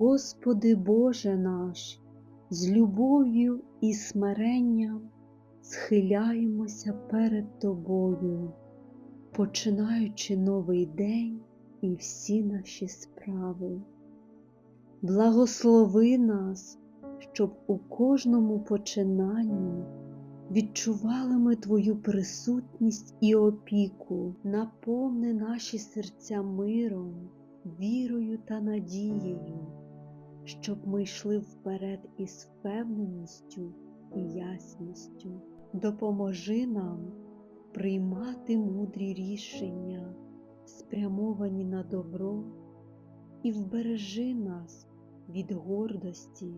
Господи Боже наш, з любов'ю і смиренням схиляємося перед Тобою, починаючи новий день і всі наші справи. Благослови нас, щоб у кожному починанні відчували ми Твою присутність і опіку, наповни наші серця миром, вірою та надією, щоб ми йшли вперед із впевненістю і ясністю. Допоможи нам приймати мудрі рішення, спрямовані на добро, і вбережи нас від гордості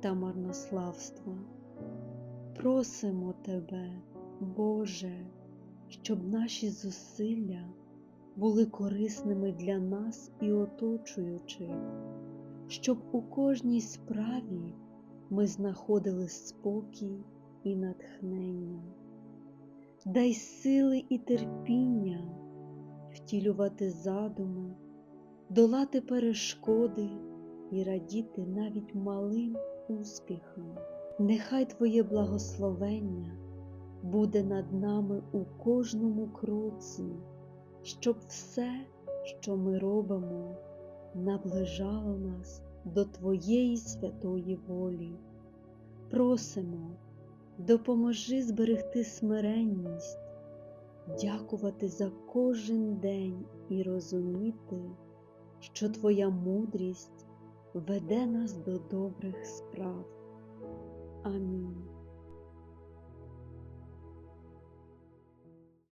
та марнославства. Просимо Тебе, Боже, щоб наші зусилля були корисними для нас і оточуючих, щоб у кожній справі ми знаходили спокій і натхнення. Дай сили і терпіння втілювати задуми, долати перешкоди і радіти навіть малим успіхам. Нехай Твоє благословення буде над нами у кожному кроці, щоб все, що ми робимо, наближало нас до Твоєї святої волі. Просимо, допоможи зберегти смиренність, дякувати за кожен день і розуміти, що Твоя мудрість веде нас до добрих справ. Амінь.